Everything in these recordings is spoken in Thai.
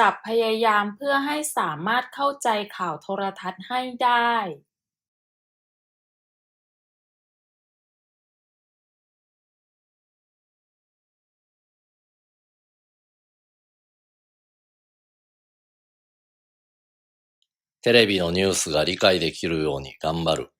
จับพยายามเพื่อให้สามารถเข้าใจข่าวโทรทัศน์ให้ได้テレビのニュースが理解できるように頑張る。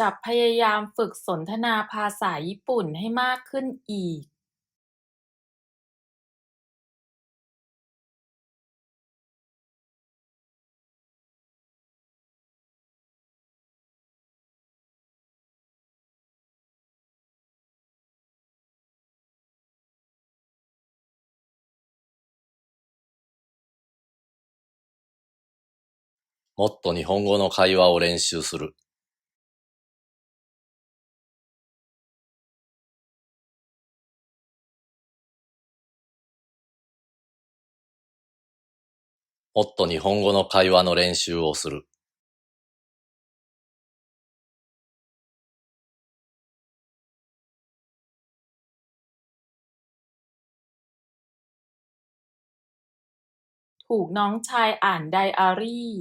จับพยายามฝึกสนทนาภาษาญี่ปุ่นให้มากขึ้นอีกもっと日本語の会話を練習する。 もっと日本語の会話の練習をする。ถูกน้องชายอ่านไดอารี่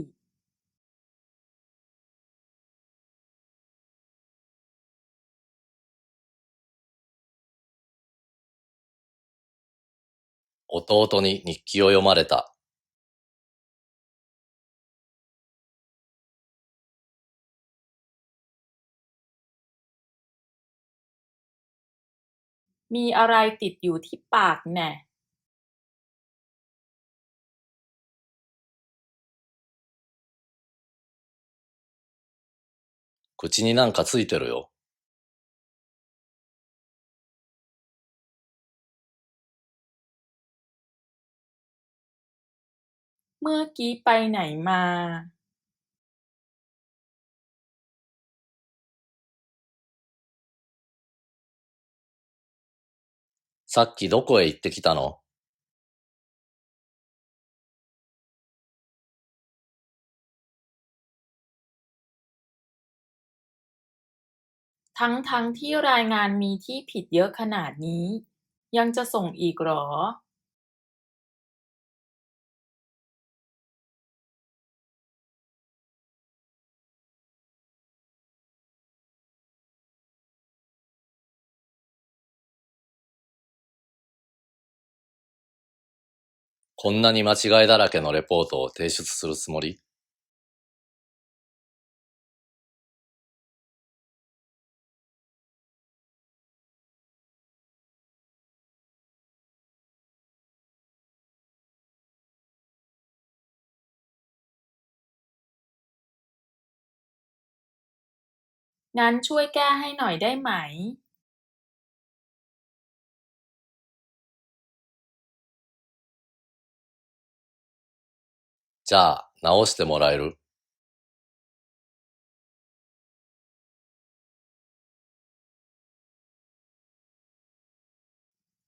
弟に日記を読まれた。 มีอะไรติดอยู่ที่ปากแน่ะ口になんかついてるよ。เมื่อกี้ไปไหนมา さっきどこへ行ってきたのทั้งทั้งที่รายงานมีที่ผิดเยอะขนาดนี้ ยังจะส่งอีกหรอ こんなに間違いだらけのレポートを提出するつもりงั้นช่วยแก้ให้หน่อยได้ไหม じゃあ、直してもらえる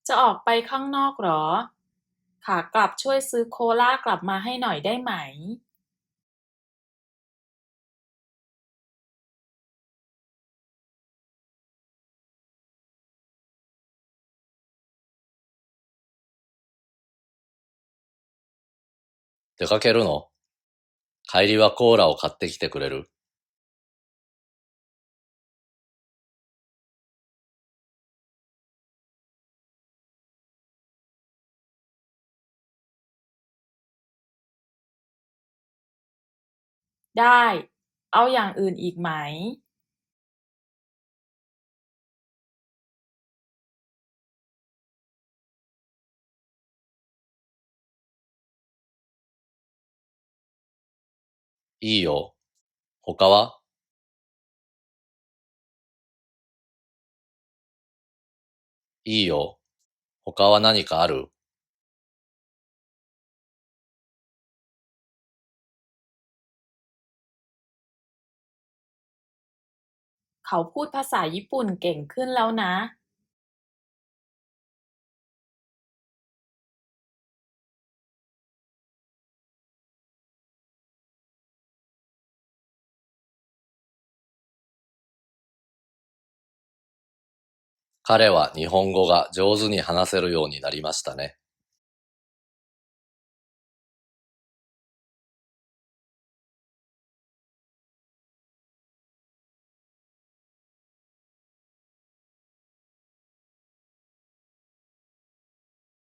จะออกไปข้างนอกหรอ ขากลับช่วยซื้อโคลากลับมาให้หน่อยได้ไหม 出かけるの帰りはコーラを買ってきてくれるได้ เอาอย่างอื่นอีกไหม いいよ。他はいいよ。他は何かあるเขาพูดภาษาญี่ปุ่นเก่งขึ้นแล้วนะ 彼は日本語が上手に話せるようになりましたね。